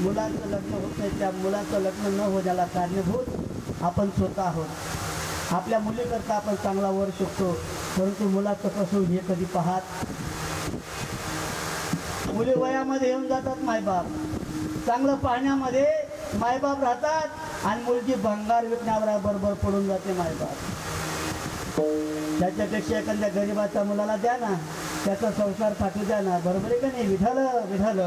मुलाचं लग्न होत नाही त्या मुलाचं लग्न न होण्याला कारणीभूत आपण स्वतः आहोत. आपल्या मुलीकरता आपण चांगला वर शकतो परंतु मुलाचं कसं हे कधी पाहात मुली वयामध्ये येऊन जातात मायबाप चांगलं पाहण्यामध्ये मायबाप राहतात आणि मुलगी भंगार विकण्याबरोबर पडून जाते मायबाप त्याच्यापेक्षा एखाद्या गरीबाच्या मुलाला द्या ना त्याचा संसार थाटू द्या ना बरोबर आहे का नाही? विठाल विठाल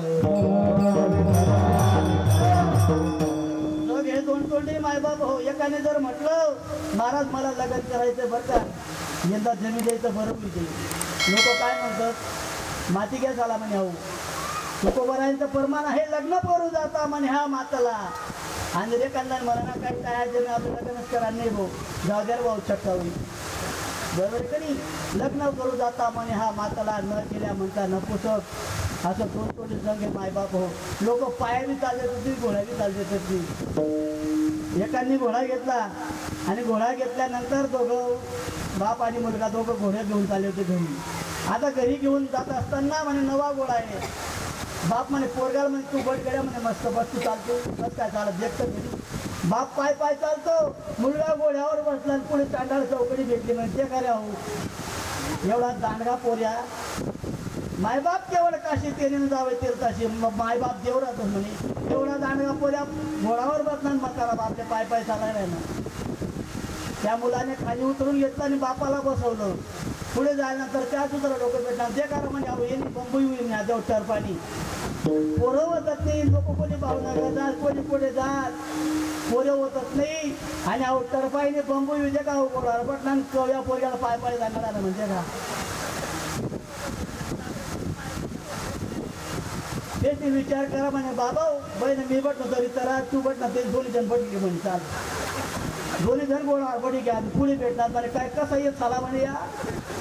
मग हे दोन तोंडी मायबाप हो एकाने जर म्हटलं महाराज मला लग्न करायचं बरं का? यंदा जमीन द्यायचं बरं होईल लोक काय म्हणतात? माती घ्या झाला म्हणे हो तुकोबरायांचं प्रमाण आहे लग्न करू जाता म्हणे हा माताला. आणि रे कांदा मला ना काय काय जमीन आपलं लग्नच करा नाही भाऊ. जागेर भाऊ चक्का बरोबर कधी लग्न करू जाता म्हणे हा माताला न केल्या म्हणता न पुसक असं दोन तोंडी संघे मायबाप हो. लोक पायाने चालत होती घोड्याने चालत होती एकांनी घोडा घेतला आणि घोडा घेतल्यानंतर दोघं बाप आणि मुलगा दोघं घोडे घेऊन चालले होते घरी. आता घरी घेऊन जात असताना म्हणे नवा घोडा आहे. बाप म्हणे पोरगाला म्हणे तू बडगड्या म्हणे मस्त बस तू चालतो. बस काय चालत देखतं घरी बाप पाय पाय चालतो. मुलगा घोड्यावर बसला आणि पुढे चांडाला चौकडी भेटली म्हणे ते काय हो एवढा दांडगा पोऱ्या मायबाप केवळ काशी तेरीनं जावे तीर्थाशी मग मायबाप देव राहतो म्हणे. एवढा दांडगा पोऱ्या घोडावर बसला आणि बापले पाय पाय चालायला ना त्या मुलाने खाली उतरून घेतलं आणि बापाला बसवलं. पुढे जायला तर त्याच उतरा डोकं भेटणार ते कारण म्हणजे अहो येणे बंबई होईल ना देव टरपाणी पोरं होतात नाही लोक कोणी भावना जात कोणी पुढे जात. पोरं होतच नाही आणि अहो टरपाईने येऊ दे का हो पोराला पटला कव्या पोरग्याला पाय पाय जाणार आलं म्हणजे का? ते विचार करा म्हणे बाबा बहीण मी बटणं तरी तर तू बटणं ते दोन्ही जण बटली म्हणे चाल. दोन्ही जण गोळा आरबडी घ्या आणि पुढे भेटणार मला काय कसं येत चला म्हणे या?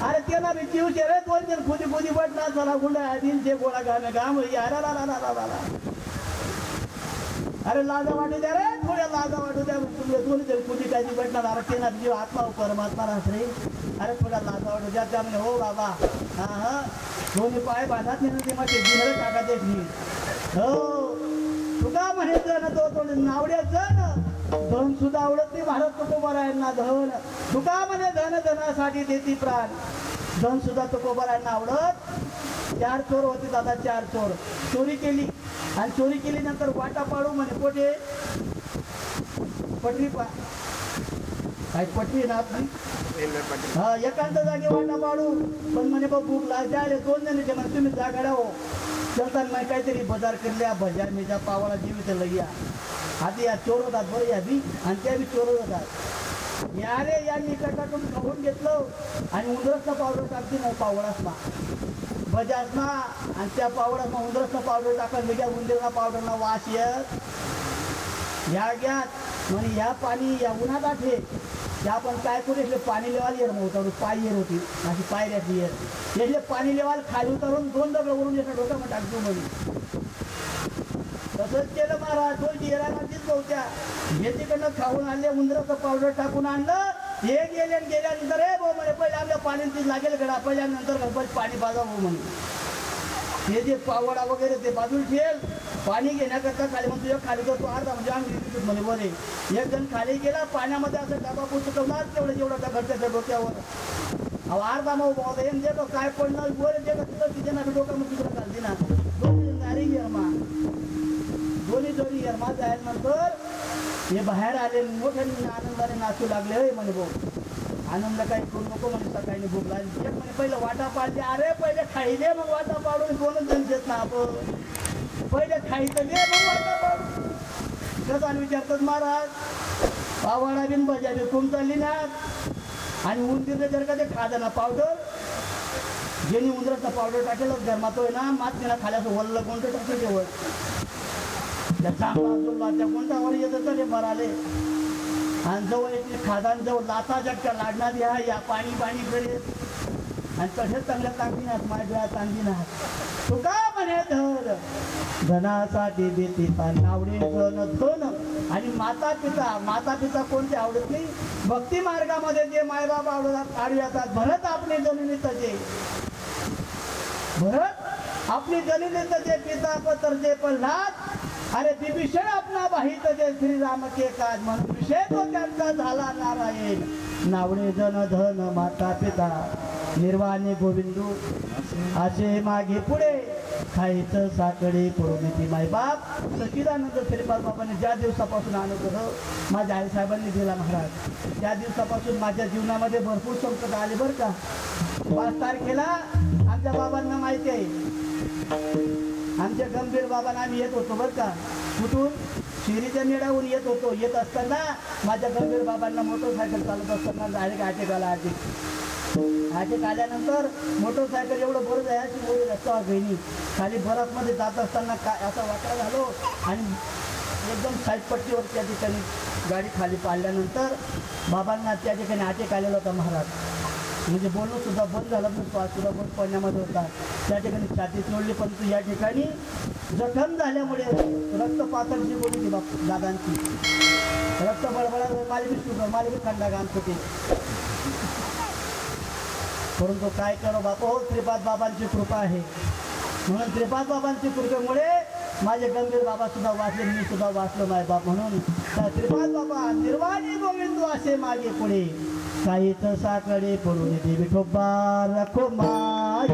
अरे त्याला मी जीव रे दोन जण खुदी खुदी बटणार चला गुंड आधीन ते गोळा घाल घाम अरे ला ला ला ला अरे लाजा वाटू द्या रे थोड्या लाजा वाटू द्या. तुम्ही दोन्ही जण खुदी काय भेटणार. अरे ते ना जीव आत्मा हो, परमात्मा राहत रे. अरे थोड्या लाजा वाटू द्या त्या म्हणे. हो बाबा. हा हा. दोन्ही पाय बांधत नाही ते माझे जिनर टाका देत नाही. हो. तुका म्हणायचं ना तो तो नावड्याचं ना धन सुद्धा आवडत नाही. भारत तुकोबरायांना धन तुका म्हणे धन धनासाठी देती प्राण. धन सुद्धा तुकोबरायांना आवडत. चार चोर होते दादा चार चोर. चोरी केली. आणि चोरी केली नंतर वाटा पाडू म्हणे कोठे पटरी पा. काय पटरी ना आपली? हा एकांत जागी वाटा पाडू. पण म्हणे बा भूक लागते आले. दोन जण म्हणे तुम्ही जागाड्या हो चलता काहीतरी बाजार करल्या भज्या मेजा पावाला जीवित लग्या. आधी या चोर होतात बरं या बी आणि त्या बी चोर होतात. या रे यांनी कटाकून खाऊन घेतलं आणि उंदरसनं पावडर टाकते ना पावडासना बजाजना आणि त्या पावडासना उंदरसनं पावडर टाकत वेगळ्या उंदीरना पावडरना वास येत. ह्या घ्यात म्हणे या पाणी या उन्हात आठे त्या आपण काय करू इथले पाणी लेवाल येर मग उतारून पाय येर होती. अशी पायऱ्याची येत. येर इथले पाणी लेवाल खाली उतारून दोन दगड वरून येतं डोक्यामध्ये मग टाकतो म्हणे. तसंच केलं महाराज. तो येराला तीच हे तिकडनं खाऊन आणले उंदराचं पावडर टाकून आणलं. हे गेले आणि गेल्यानंतर हे भाऊ म्हणे पहिले आपल्या पाणी तीच लागेल गडा. पहिल्यानंतर गणपती पाणी पाजा भाऊ म्हणे. हे जे पावडा वगैरे ते बाजूला ठेल. पाणी घेण्याकरता खाली मग तुझ्या खाली करतो अर्धा म्हणजे आम्ही म्हणे बरे एक जण खाली गेला पाण्यामध्ये असं डबा पुस्तकवला तेवढं जेवढं त्या घरच्या डोक्यावर अहो अर्धा भाऊ भाऊ येऊन देतो काय पडणार वर देतो तिथं तिथे ना डोकं मग तिकडं घालते ना. दोन्ही नारी मा. दोन्ही दोन्ही येरमा जायनंतर हे बाहेर आले मोठ्या आनंदाने नाचू लागले. होय म्हणे भाऊ. आनंद काही करू नको म्हणे सकाळी भूक लागली. एक म्हणे पहिलं वाटा पाडले. अरे पहिले खाईले मग वाटा पाडून दोनच जण देत ना आपण. पहिले खायचं दे मग वाटा पाडू कसा विचारतात महाराज? पावाडा बिन भज्या बी कोण चालली ना? आणि उंदीरनं जर का ते खाजं ना पावडर ज्यांनी उंदराचा पावडर टाकेलच गरमात होय ना मात तिला खाल्याचं वल्ल कोणतं टाकलं जेवण त्या चांगला त्या कोणत्यावर येतं तर ते मराले आणि जवळ एक खादान जवळ लाता जगच्या लाडणार या या पाणी पाणी करे आणि तसे चांगल्या चांगली नाहीत माझ्या डोळ्यात चांगली नाहीत का म्हणे म्हणे धन धनासाठी देतीचा नावडे जन धन आणि माता पिता माता पिता कोणते आवडत नाही? भक्ती मार्गामध्ये जे मायबाप आवडतात आडू येतात भरत आपले जमिनी तजे भरत आपली जलिले तजे पिता पत्र जे पण प्रल्हाद अरे विभीषण आपला बाहित जे श्रीराम के काज म्हणून विषय तो त्यांचा झाला नारायण. नावडे जन धन माता पिता निर्वाणी गोविंदू असे मागे पुढे खायचं साकडे पुरोगती माय बाप. सच्चिदानंद श्रीपाद बाबांनी ज्या दिवसापासून आणत होतं माझ्या आईसाहेबांनी दिला महाराज त्या दिवसापासून माझ्या जीवनामध्ये भरपूर संकट आले बरं का. पाच तारखेला आमच्या बाबांना माहिती आहे. आमच्या गंभीर बाबांना आम्ही येत होतो बरं का. कुठून? शिरीच्या निडावून येत होतो. येत असताना माझ्या गंभीर बाबांना मोटरसायकल चालत असताना डायरेक्ट अटॅक आला अटॅक. अटॅक आल्यानंतर मोटरसायकल एवढं बरं आहे अशी मोठी रस्त्यावर बहिणी खाली बरफमध्ये जात असताना काय असा वाटा झालो आणि एकदम साईडपट्टीवर त्या ठिकाणी गाडी खाली पाडल्यानंतर बाबांना त्या ठिकाणी अटॅक आलेला होता महाराज. म्हणजे बोलणं सुद्धा बंद झालं पण श्वास सुद्धा बंद पडण्यामध्ये होता. त्या ठिकाणी छाती सोडली परंतु या ठिकाणी जखम झाल्यामुळे रक्त पातळची बोली ती बाप दादांची. रक्त बळबळा माझी बी शुगर खंडा गांत होते. परंतु काय करो बापा? हो त्रिपाद बाबांची कृपा आहे. म्हणून त्रिपाद बाबांची कृपेमुळे माझे गंभीर बाबा सुद्धा वाचले मी सुद्धा वाचलो नाही बाप. म्हणून त्या श्रीपाद बाबा निर्वाणी गोविंद असे मागे पुढे. साईच साकडे पुरुणी देवी ठोबार रखो माई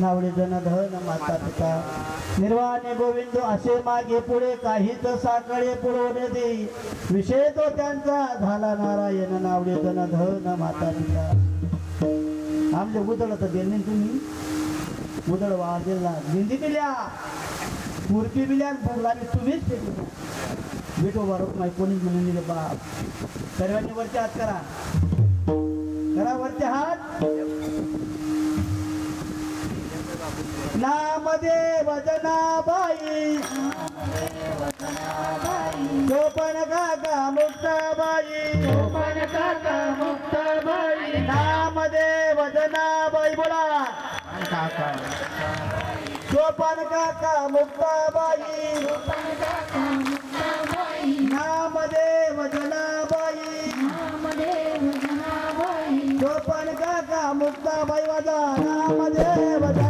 नावडे जन धन माता पिता. निर्वाणे गोविंद असे मागे पुढे काहीच साकडे पुरवणे दे. विषय तो त्यांचा झाला नारायण नावडे जन धन माता पिता. आमच्या उदळ तर दिले तुम्ही. उदळ वाजेला दिंडी दिल्या. मूर्ती दिल्या भरला तुम्हीच भेटो बरोबर माहिती कोणीच म्हणून दिले बाप. सर्वांनी वरचे हात करा. करा वरचे हात. नामदेव जनाबाई चोपन काका मुक्ताबाई. चोपन काका मुक्ताबाई. नामदेव जनाबाई बोला. चोपन काका मुक्ताबाई. नामदेव जनाबाई चोपन काका मुक्ताबाई वाजा. नामदेव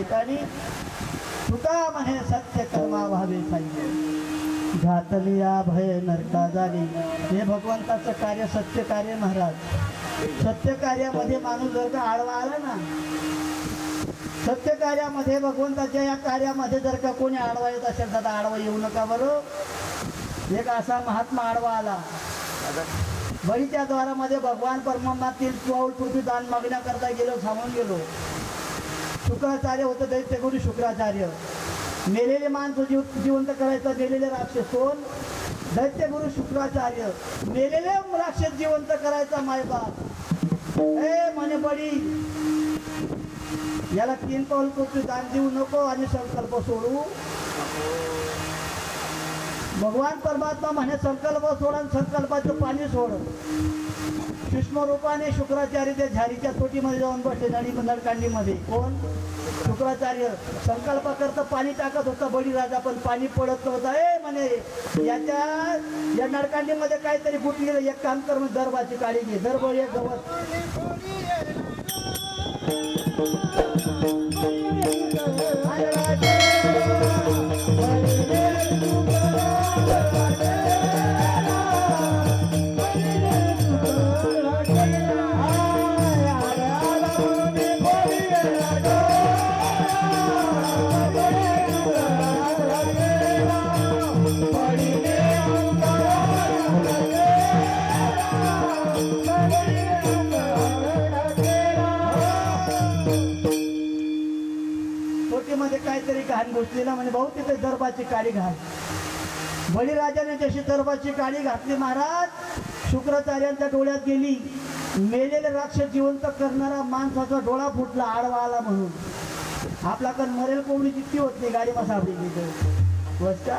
ठिकाणी तुकाम हे सत्य कर्मा व्हावे पाहिजे. घातली या भय नरका झाली हे भगवंताचं कार्य सत्य कार्य महाराज. सत्य कार्यामध्ये माणूस जर का आडवा आला ना सत्य कार्यामध्ये भगवंताच्या या कार्यामध्ये जर का कोणी आडवा येत असेल तर आडवा येऊ नका बरं. एक असा महात्मा आडवा आला. बळीच्या द्वारामध्ये भगवान परमात्मातील पाऊल पृथ्वी दान मागण्याकरता गेलो थांबून गेलो. शुक्राचार्य होतं दैत्यगुरु शुक्राचार्य. मेलेले माणसं जीव जिवंत करायचं मेलेले राक्षस कोण? दैत्यगुरु शुक्राचार्य. मेलेले राक्षस जिवंत करायचा मायबाप ए म्हणे बडी याला तीन पाऊल पृथ्वी दान देऊ नको आणि संकल्प सोडू. भगवान परमात्मा म्हणे संकल्प सोड आणि संकल्पाचं पाणी सोड. सूक्ष्म रूपाने शुक्राचार्य त्या झारीच्या तोटीमध्ये जाऊन बसले नळी नडकांडीमध्ये कोण? शुक्राचार्य. संकल्प करता पाणी टाकत होता बळीराजा पण पाणी पडत नव्हतं. ए म्हणे याच्या या नडकांडीमध्ये काहीतरी गुटलेलं एक काम कर म्हणजे दरबाची काळी घे. दरब एक गवत. घाण घुसली म्हणे भाऊ तिथे दर्बाची काळी घाण बळीराजाने जशी दर्बाची काळी घातली महाराज शुक्राचार्यांच्या डोळ्यात गेली. मेलेले राक्षस जिवंत करणारा माणसाचा डोळा फुटला आडवा आला म्हणून. आपला कण मरेल कोवडी जितकी होत नाही गाडी बसावली तिथे. वस्ता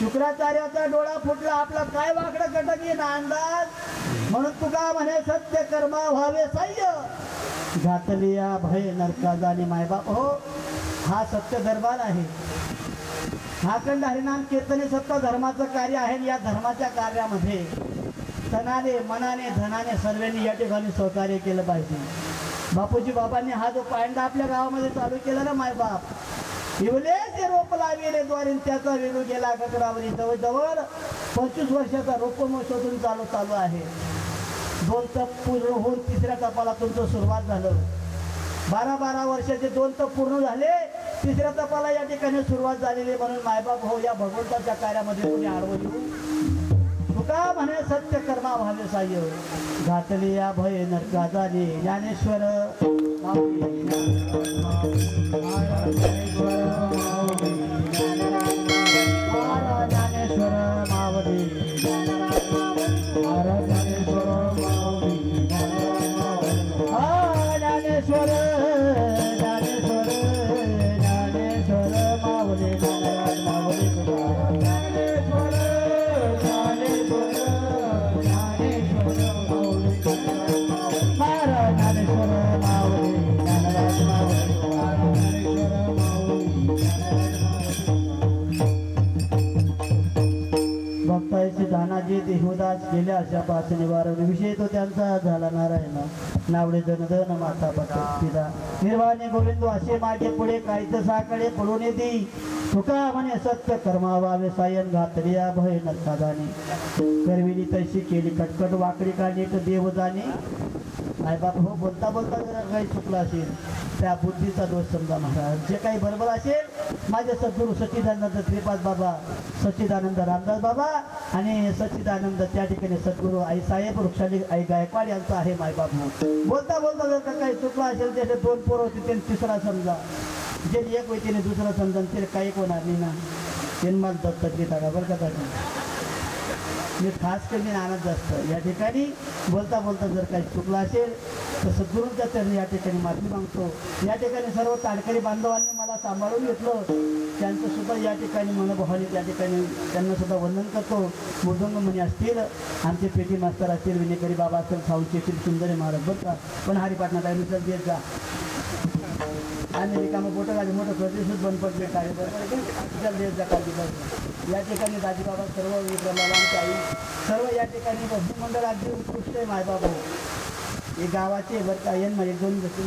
शुक्राचार्याचा डोळा फुटला आपला काय वाकडं कटक ना अंदाज? म्हणून तुका म्हणे सत्य कर्मा व्हावे सह्य. घातलिया भय नरका जाणे मायबाप हो. हा सत्य दरबार आहे. हा खंड हरिनाम हे सत्य धर्माचं कार्य आहे या धर्माच्या कार्यामध्ये तनाने मनाने धनाने सर्वांनी या ठिकाणी सहकार्य केलं पाहिजे. बापूजी बाबांनी हा जो पायंडा आपल्या गावामध्ये चालू केला ना मायबाप इवले ते रोप लाविले द्वारे त्याचा वेणू गेला ककडावरी जवळजवळ पंचवीस वर्षाचा रोप शोधून चालू चालू आहे. दोन तप पूर्ण होऊन तिसऱ्या तपाला तुमचं सुरुवात झालं. बारा बारा वर्षाचे दोन तप पूर्ण झाले. तिसऱ्या तपाला या ठिकाणी सुरुवात झालेली म्हणून मायबाप हो या भगवंताच्या कार्यामध्ये तुम्ही आडवं येऊ? तुका म्हणे सत्य कर्मा व्हावे साह्य घातली या भय नरका झाले ज्ञानेश्वर ज्ञानेश्वर मावली गेल्या अशा पाच निवारण विषय तो त्यांचा झाला नारायण. नावडे जनधन माता पता पिता. निर्वाणे गोविंद असे मागे पुढे काहीच साकडे पडून येते. तुका म्हणे सत्य कर्मा वावे सायन घातलिया भय नसता जाणे करविली तशी केली कटकट वाकडी काढली तर देव जाणे. बाप हो बोलता बोलता जरा काही चुकला असेल. त्या बुद्धीचा दोष समजा महाराज. जे काही बरोबर असेल माझे सद्गुरू सच्चिदानंद श्रीपाद बाबा सच्चिदानंद रामदास बाबा आणि सच्चिदानंद त्या ठिकाणी सद्गुरू आई साहेब वृक्षाली आई गायकवाड यांचा आहे मायबाप म्हणून. बोलता बोलता जर का काही चुकलं असेल त्याचे दोन पोरं होते त्यांनी तिसरा समजा. जे एक होईल त्याने दुसरा समजा त्याने काही होणार नाही ना. त्यांनी मला दत्तक घेता का? बरं का मी खास कमी आनंद जास्त या ठिकाणी बोलता बोलता जर काही चुकलं असेल तर सद्गुरूंच्या त्यांनी या ठिकाणी माफी मागतो. या ठिकाणी सर्व ताडकरी बांधवांनी मला सांभाळून घेतलं. त्यांचं सुद्धा या ठिकाणी मनोभावाने त्या ठिकाणी त्यांना सुद्धा वंदन करतो. मृदंग म्हणे असतील आमचे पेटी मास्तर असतील विनेकरी बाबा असतील साऊंडचे असतील सुंदरी महाराज बरं पण हरिपाटणा काय मिसळ देत जा. आणि रिकामं मोठं गाडी मोठं प्रतिष्ठित बंद पडले काय चल काळजी या ठिकाणी दाजीबाबा सर्व विक्रमाला आमच्या आई सर्व या ठिकाणी मंडळ अगदी उत्कृष्ट आहे मायबाबा हे गावाचे बरं का येन म्हणजे दोन बसून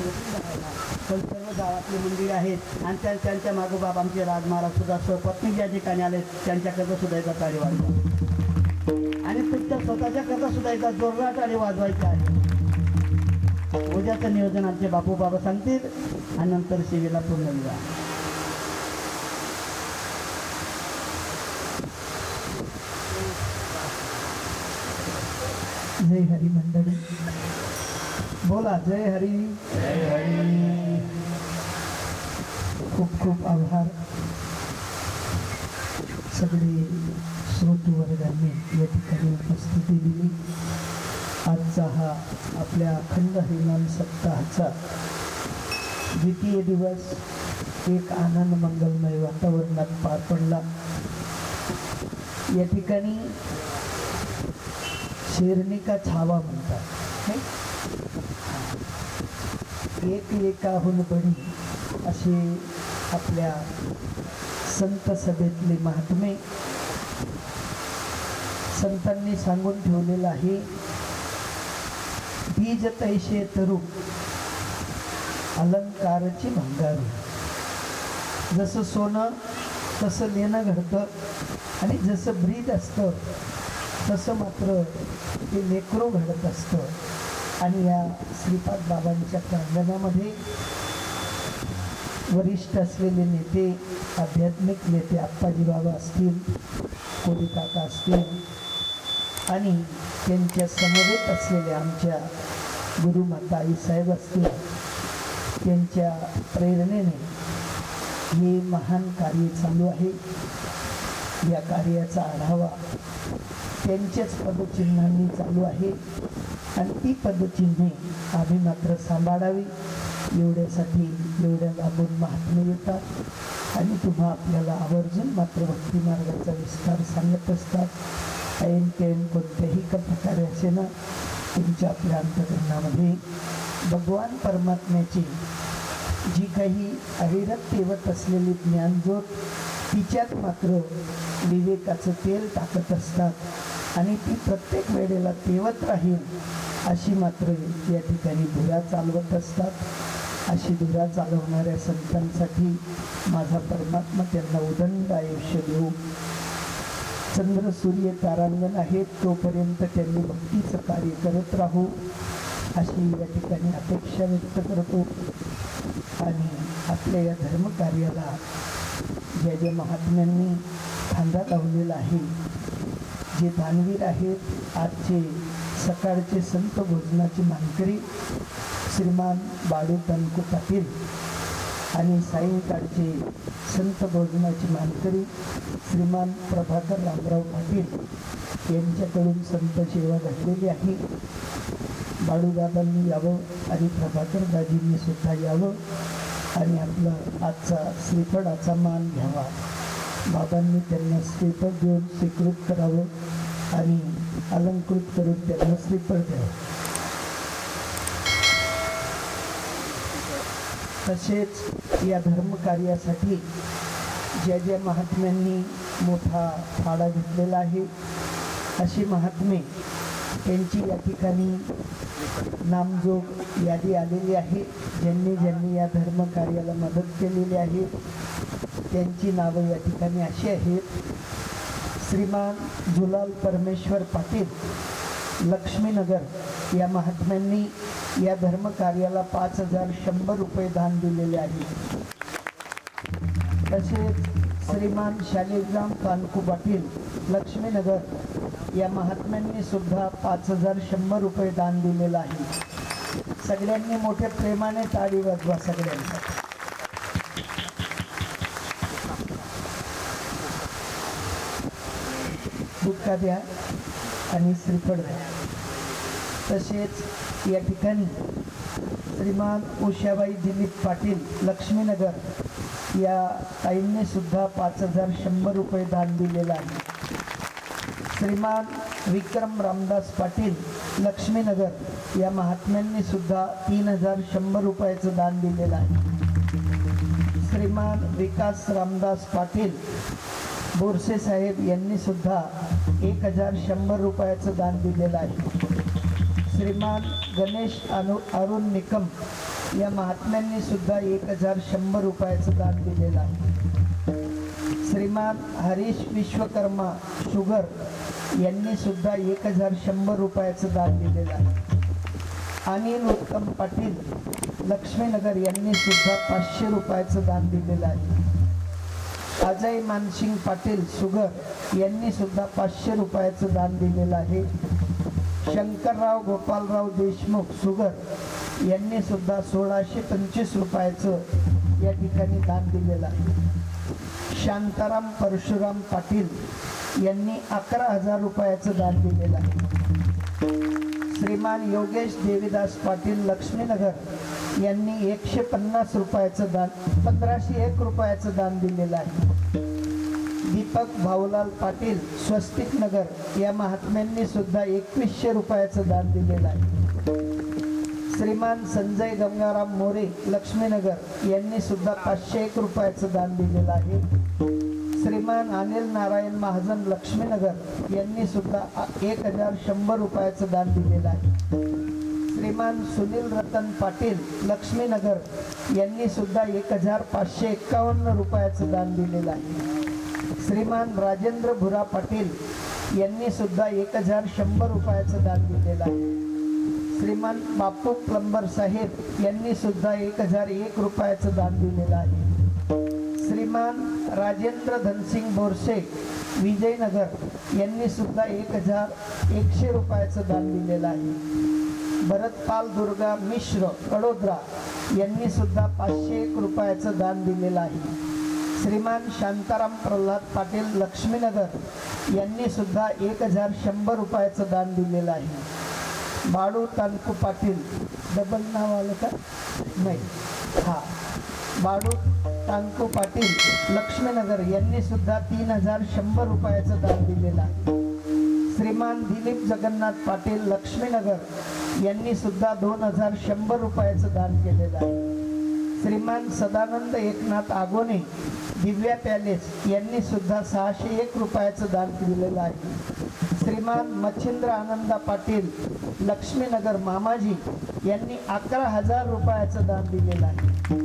पण सर्व गावातले मंदिर आहेत. आणि त्या त्यांच्या मागोबाब आमचे राजमहाराज सुद्धा स्वपत्नी ज्या ठिकाणी आले त्यांच्याकरता सुद्धा याचा कार्य वाजवा आणि तुमच्या स्वतःच्या करता सुद्धा एकदा जोरदार टाळी वाजवायची आहे. उद्याचं नियोजन आमचे बापू बाबा सांगतील. आणि नंतर शिवेला पूर्ण विवाह जय हरी मंडळी. बोला जय हरी. जय हरी. खूप खूप आभार. सगळे श्रोतू वर्गांनी या ठिकाणी उपस्थिती दिली. आजचा हा आपल्या अखंड हरिनाम सप्ताहाचा द्वितीय दिवस एक आनंद मंगलमय वातावरणात पार पडला. या ठिकाणी शेरणीका छावा म्हणतात एक एकाहून बडी असे आपल्या संत सभेतले महात्मे संतांनी सांगून ठेवलेलं आहे बीज तैशे तरुण. अलंकाराची भंगारी. जसं सोनं तसं लेणं घडतं आणि जसं ब्रीद असतं तसं मात्र ते लेकरो घडत असतं. आणि या श्रीपाद बाबांच्या प्रांगणामध्ये वरिष्ठ असलेले नेते आध्यात्मिक नेते आप्पाजी बाबा असतील कोली काका असतील आणि त्यांच्या समवेत असलेल्या आमच्या गुरुमाता आईसाहेब असतील त्यांच्या प्रेरणेने हे महान कार्य चालू आहे. या कार्याचा आढावा त्यांच्याच पदचिन्हांनी चालू आहे. आणि ती पदचिन्हे आम्ही मात्र सांभाळावी एवढ्यासाठी एवढ्या लांबून महात्मे येतात. आणि तुम्हा आपल्याला आवर्जून मात्र भक्ती मार्गाचा विस्तार सांगत असतात. ऐन कैन कोणत्याही प्रकारे असे ना तुमच्या आपल्या अंतकरणामध्ये भगवान परमात्म्याची जी काही अविरत तेवत असलेली ज्ञानज्योत तिच्यात मात्र विवेकाचं तेल टाकत असतात आणि ती प्रत्येक वेळेला तेवत राहील अशी मात्र या ठिकाणी धुरा चालवत असतात. अशी धुरा चालवणाऱ्या संतांसाठी माझा परमात्मा त्यांना उदंड आयुष्य देऊ. चंद्र सूर्य तारांगण आहेत तोपर्यंत त्यांनी भक्तीचं कार्य करत राहू. अशी या ठिकाणी अपेक्षा व्यक्त करतो. आणि आपल्या या धर्मकार्याला ज्या ज्या महात्म्यांनी खांदा लावलेला आहे जे दानवीर आहेत आजचे सकाळचे संत भोजनाचे मानकरी श्रीमान बाळू तनकू पाटील आणि सायंकाळचे संत भोजनाचे मानकरी श्रीमान प्रभाकर रामराव पाटील यांच्याकडून संत सेवा घडलेली आहे. बाळूदादांनी यावं आणि प्रभाकर दाजींनी सुद्धा यावं आणि आपला आजचा श्रीफळाचा मान घ्यावा. बाबांनी त्यांना श्रीफळ देऊन स्वीकृत करावं आणि अलंकृत करून त्यांना श्रीफळ द्यावं. तसेच या धर्मकार्यासाठी ज्या ज्या महात्म्यांनी मोठा फाळा घेतलेला आहे अशी महात्मे त्यांची या ठिकाणी नामजोग यादी आलेली आहे. ज्यांनी ज्यांनी या धर्मकार्याला मदत केलेली आहे त्यांची नावं या ठिकाणी अशी आहेत. श्रीमान जुलाल परमेश्वर पाटील लक्ष्मीनगर या महात्म्यांनी या धर्मकार्याला पाच हजार शंभर रुपये दान दिलेले आहे. तसेच श्रीमान शालिग्राम कानकू पाटील लक्ष्मीनगर या महात्म्यांनी सुद्धा पाच हजार शंभर रुपये दान दिलेलं आहे. सगळ्यांनी मोठ्या प्रेमाने टाळी वाजवा सगळ्यांसाठी बुक्का द्या आणि श्रीफळ द्या. तसेच या ठिकाणी श्रीमान उषाबाई दिलीप पाटील लक्ष्मीनगर या ताईंनी सुद्धा पाच हजार शंभर रुपये दान दिलेलं आहे. श्रीमान विक्रम रामदास पाटील लक्ष्मीनगर या महात्म्यांनी सुद्धा तीन हजार शंभर रुपयाचं दान दिलेलं आहे. श्रीमान विकास रामदास पाटील बोरसे साहेब यांनी सुद्धा एक हजार शंभर रुपयाचं दान दिलेलं आहे. श्रीमान गणेश अनु अरुण निकम या महात्म्यांनी सुद्धा एक हजार शंभर रुपयाचं दान दिलेलं आहे. श्रीमान हरीश विश्वकर्मा शुगर यांनी सुद्धा एक हजार शंभर रुपयाचं दान दिलेलं आहे. अनिल उत्तम पाटील लक्ष्मीनगर यांनी सुद्धा पाचशे रुपयाचं दान दिलेलं आहे. अजय मानसिंग पाटील शुगर यांनी सुद्धा पाचशे रुपयाचं दान दिलेलं आहे. शंकरराव गोपालराव देशमुख सुगर यांनी सुद्धा सोळाशे पंचवीस रुपयाचं या ठिकाणी दान दिलेलं आहे. शांताराम परशुराम पाटील यांनी अकरा हजार रुपयाचं दान दिलेलं आहे. श्रीमान योगेश देवीदास पाटील लक्ष्मीनगर यांनी एकशे पन्नास रुपयाचं दान पंधराशे एक रुपयाचं दान दिलेलं आहे. दीपक भाऊलाल पाटील स्वस्तिक नगर या महात्म्यांनी सुद्धा एकवीसशे रुपयाचं दान दिलेलं आहे. श्रीमान संजय गंगाराम मोरे लक्ष्मीनगर यांनी सुद्धा पाचशे एक रुपयाचं दान दिलेलं आहे. श्रीमान अनिल नारायण महाजन लक्ष्मीनगर यांनी सुद्धा एक हजार शंभर रुपयाचं दान दिलेलं आहे. श्रीमान सुनील रतन पाटील लक्ष्मीनगर यांनी सुद्धा एक हजार पाचशे एक्कावन्न रुपयाचं दान दिलेलं आहे. श्रीमान राजेंद्र भुरा पाटील यांनी सुद्धा एक हजार शंभर रुपयाचं दान दिलेलं आहे. श्रीमान बापू प्लंबर साहेब यांनी सुद्धा एक हजार एक रुपयाचं दान दिलेलं आहे. श्रीमान राजेंद्र धनसिंग बोरसे विजयनगर यांनी सुद्धा एक हजार एकशे रुपयाचं दान दिलेलं आहे. भरतपाल दुर्गा मिश्र कडोद्रा यांनी सुद्धा पाचशे एक रुपयाचं दान दिलेलं आहे. श्रीमान शांताराम प्रल्हाद पाटील लक्ष्मीनगर यांनी सुद्धा एक हजार शंभर रुपयाचं दान दिलेलं आहे. बाळू तालुकू पाटील डबल नाव आलं का? नाही. हा. बाळू तांकू पाटील लक्ष्मीनगर यांनी सुद्धा तीन हजार शंभर रुपयाचं दान दिलेलं आहे. श्रीमान दिलीप जगन्नाथ पाटील लक्ष्मीनगर यांनी सुद्धा दोन हजार शंभर रुपयाचं दान केलेलं आहे. श्रीमान सदानंद एकनाथ आगोने दिव्या पॅलेस यांनी सुद्धा सहाशे एक रुपयाचं दान दिलेलं आहे. श्रीमान मच्छिंद्र आनंदा पाटील लक्ष्मीनगर मामाजी यांनी अकरा हजार रुपयाचं दान दिलेलं आहे.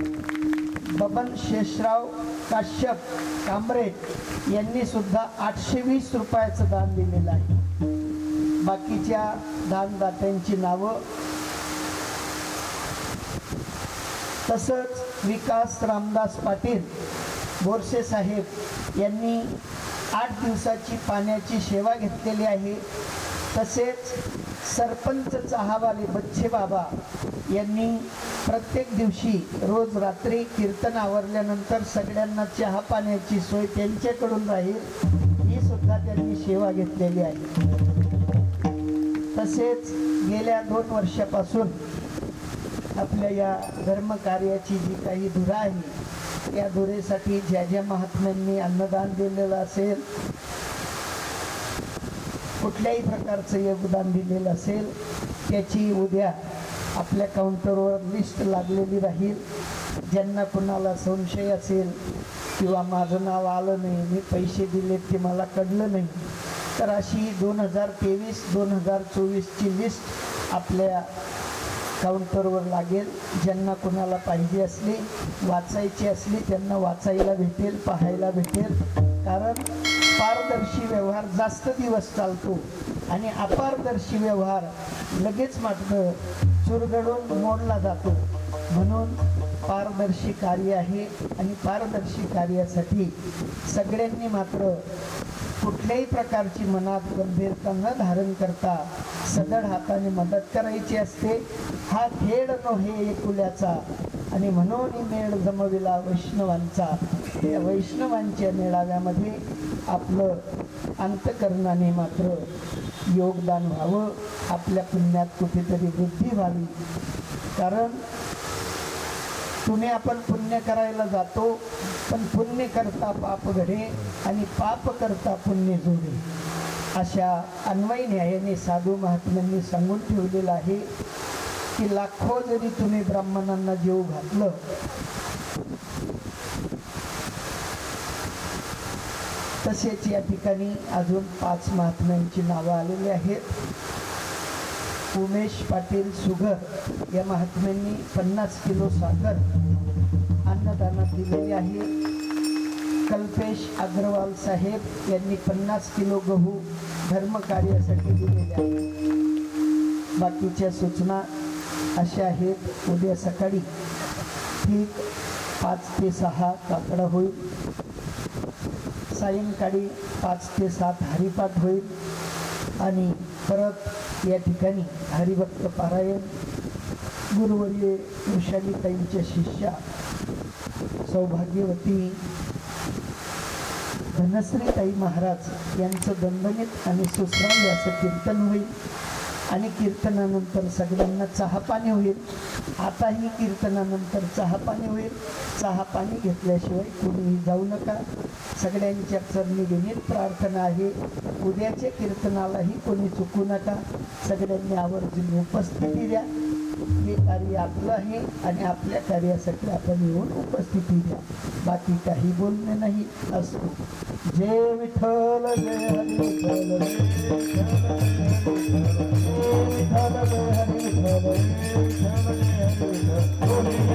बबन शेषराव काश्यप कांबरे यांनी सुद्धा आठशे वीस रुपयाचं दान दिलेलं आहे. बाकीच्या दानदात्यांची नावं. तसंच विकास रामदास पाटील बोरसे साहेब यांनी आठ दिवसाची पाण्याची सेवा घेतलेली आहे. तसेच सरपंच चहावाले बच्चे बाबा. यांनी प्रत्येक दिवशी रोज रात्री कीर्तन आवरल्यानंतर सगळ्यांना चहा पाण्याची सोय त्यांच्याकडून राहील. ही सुद्धा त्यांनी सेवा घेतलेली आहे. तसेच गेल्या दोन वर्षापासून आपल्या या धर्मकार्याची जी काही धुरा आहे या धुरेसाठी ज्या ज्या महात्म्यांनी अन्नदान दिलेलं असेल कुठल्याही प्रकारचं योगदान दिलेलं असेल त्याची उद्या आपल्या काउंटरवर लिस्ट लागलेली राहील. ज्यांना कुणाला संशय असेल किंवा माझं नाव आलं नाही मी पैसे दिलेत ते मला कळलं नाही तर अशी दोन हजार तेवीस दोन हजार चोवीसची लिस्ट आपल्या काउंटरवर लागेल. ज्यांना कुणाला पाहिजे असली वाचायची असली त्यांना वाचायला भेटेल पाहायला भेटेल. कारण पारदर्शी व्यवहार जास्त दिवस चालतो. आणि अपारदर्शी व्यवहार लगेच मात्र चुरगडून मोडला जातो. म्हणून पारदर्शी कार्य आहे आणि पारदर्शी कार्यासाठी सगळ्यांनी मात्र कुठल्याही प्रकारची मनात गंभीरता न धारण करता सदळ हाताने मदत करायची असते. हा खेळ नव्हे एकुल्याचा आणि म्हणून मेळ जमविला वैष्णवांचा. या वैष्णवांच्या मेळाव्यामध्ये आपलं अंतकरणाने मात्र योगदान व्हावं आपल्या पुण्यात कुठेतरी वृद्धी व्हावी. कारण पुणे आपण पुण्य करायला जातो पण पुण्य करता पाप घडे आणि पाप करता पुण्य जोडे. अशा अन्वय न्यायाने साधू महात्म्यांनी सांगून ठेवलेलं आहे की लाखो जरी तुम्ही ब्राह्मणांना जीव घातलं तसेच या ठिकाणी अजून पाच महात्म्यांची नावं आलेली आहेत. उमेश पाटील सुगर या महात्म्यांनी पन्नास किलो साखर अन्नदानात दिलेली आहे. कल्पेश अग्रवाल साहेब यांनी पन्नास किलो गहू धर्मकार्यासाठी दिलेले आहे बाकीच्या सूचना अशा आहेत. उद्या सकाळी ठीक पाच ते सहा काकडा होईल. सायंकाळी पाच ते सात हरिपाठ होईल आणि परत या ठिकाणी हरिभक्त पारायण. गुरुवर्य वृषालीताईंच्या शिष्या सौभाग्यवती धनश्रीताई महाराज यांचं दणदणीत आणि सुश्राव्य असं कीर्तन होईल आणि कीर्तनानंतर सगळ्यांना चहापाणी होईल. आताही कीर्तनानंतर चहापाणी होईल चहापाणी घेतल्याशिवाय कुणीही जाऊ नका सगळ्यांच्या चरणी विनीत प्रार्थना आहे उद्याच्या कीर्तनालाही कोणी चुकू नका सगळ्यांनी आवर्जून उपस्थिती द्या हे कार्य आपलं आहे आणि आपल्या कार्यासाठी आपण येऊन उपस्थिती द्या बाकी काही बोलणे नाही असतो जय विठ्ठल जय हरी विठ्ठल जय विठ्ठल जय विठ्ठल जय हरी विठ्ठल Thank you.